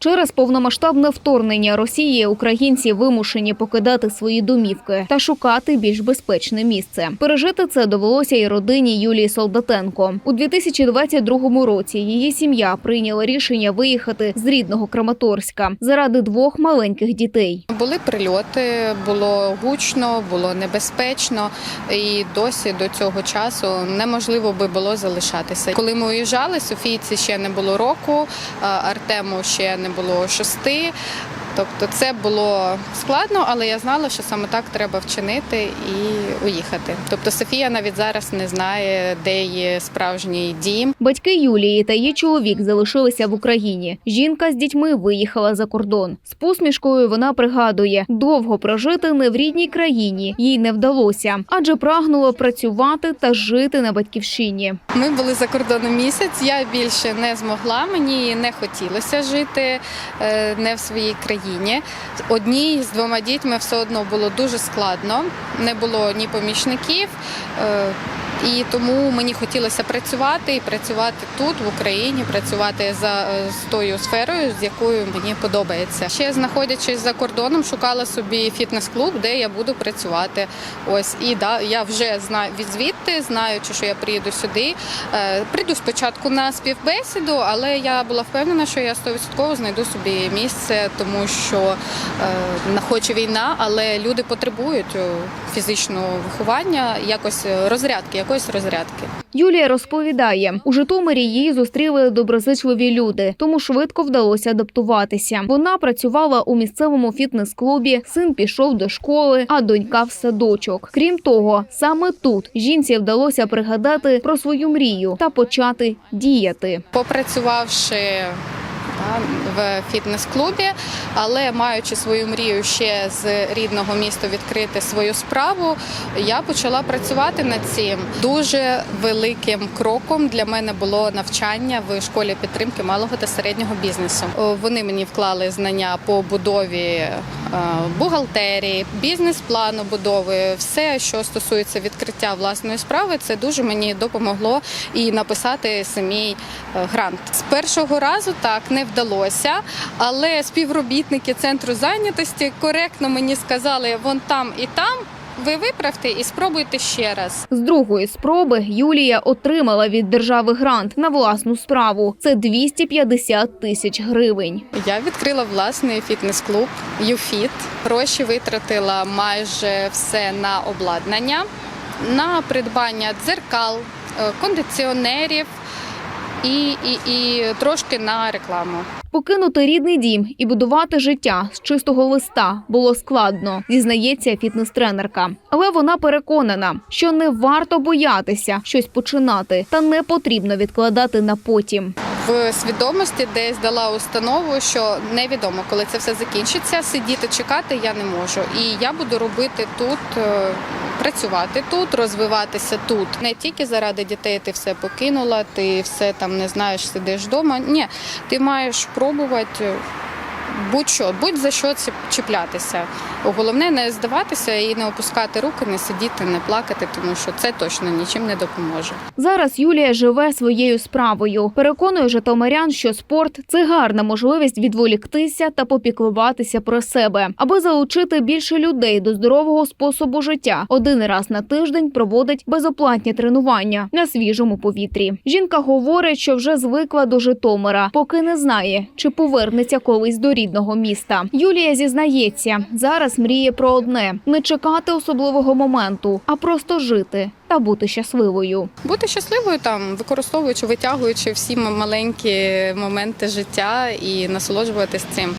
Через повномасштабне вторгнення Росії українці вимушені покидати свої домівки та шукати більш безпечне місце. Пережити це довелося і родині Юлії Солдатенко. У 2022 році її сім'я прийняла рішення виїхати з рідного Краматорська заради двох маленьких дітей. Були прильоти, було гучно, було небезпечно, і досі до цього часу неможливо би було залишатися. Коли ми уїжджали, Софійці ще не було року, Артему ще не було шести. Тобто це було складно, але я знала, що саме так треба вчинити і уїхати. Тобто Софія навіть зараз не знає, де є справжній дім. Батьки Юлії та її чоловік залишилися в Україні. Жінка з дітьми виїхала за кордон. З посмішкою вона пригадує, довго прожити не в рідній країні їй не вдалося, адже прагнула працювати та жити на батьківщині. Ми були за кордоном місяць. Я більше не змогла. Мені не хотілося жити е, не в своїй країні. Одній з двома дітьми все одно було дуже складно. Не було ні помічників. І тому мені хотілося працювати і працювати тут, в Україні, працювати за е, з тою сферою, з якою мені подобається. Ще знаходячись за кордоном, шукала собі фітнес-клуб, де я буду працювати. Ось і да, я вже знаю від звідти, знаючи, що я приїду сюди. Е, Прийду спочатку на співбесіду, але я була впевнена, що я 100% знайду собі місце, тому що е, хоч і війна, але люди потребують е, фізичного виховання, якось розрядки, якоїсь розрядки. Юлія розповідає, у Житомирі її зустріли доброзичливі люди, тому швидко вдалося адаптуватися. Вона працювала у місцевому фітнес-клубі, син пішов до школи, а донька в садочок. Крім того, саме тут жінці вдалося пригадати про свою мрію та почати діяти. попрацювавши в фітнес-клубі, але маючи свою мрію ще з рідного міста відкрити свою справу, я почала працювати над цим. Дуже великим кроком для мене було навчання в школі підтримки малого та середнього бізнесу. Вони мені вклали знання по будові е, бухгалтерії, бізнес-плану будови, все, що стосується відкриття власної справи, це дуже мені допомогло і написати самій е, грант. З першого разу так не вдалося, але співробітники центру зайнятості коректно мені сказали, вон там і там. Ви виправте і спробуйте ще раз. З другої спроби Юлія отримала від держави грант на власну справу. Це 250 тисяч гривень. Я відкрила власний фітнес-клуб «Юфіт». Гроші витратила майже все на обладнання, на придбання дзеркал, е, кондиціонерів і, і, і трошки на рекламу. Покинути рідний дім і будувати життя з чистого листа було складно, зізнається фітнес-тренерка. Але вона переконана, що не варто боятися щось починати, та не потрібно відкладати на потім. В свідомості десь дала установу, що невідомо, коли це все закінчиться. Сидіти чекати я не можу. І я буду робити тут, е, працювати тут, розвиватися тут. Не тільки заради дітей ти все покинула, ти все там не знаєш, сидиш вдома. Ні, ти маєш пробувати. Будь-що, будь за що чіплятися. Головне не здаватися і не опускати руки, не сидіти, не плакати, тому що це точно нічим не допоможе. Зараз Юлія живе своєю справою. Переконує житомирян, що спорт це гарна можливість відволіктися та попіклуватися про себе, аби залучити більше людей до здорового способу життя. Один раз на тиждень проводить безоплатні тренування на свіжому повітрі. Жінка говорить, що вже звикла до Житомира, поки не знає, чи повернеться колись до рідного міста. Юлія зізнається, зараз мріє про одне: не чекати особливого моменту, а просто жити та бути щасливою. Бути щасливою там, використовуючи, витягуючи всі маленькі моменти життя і насолоджуватись цим.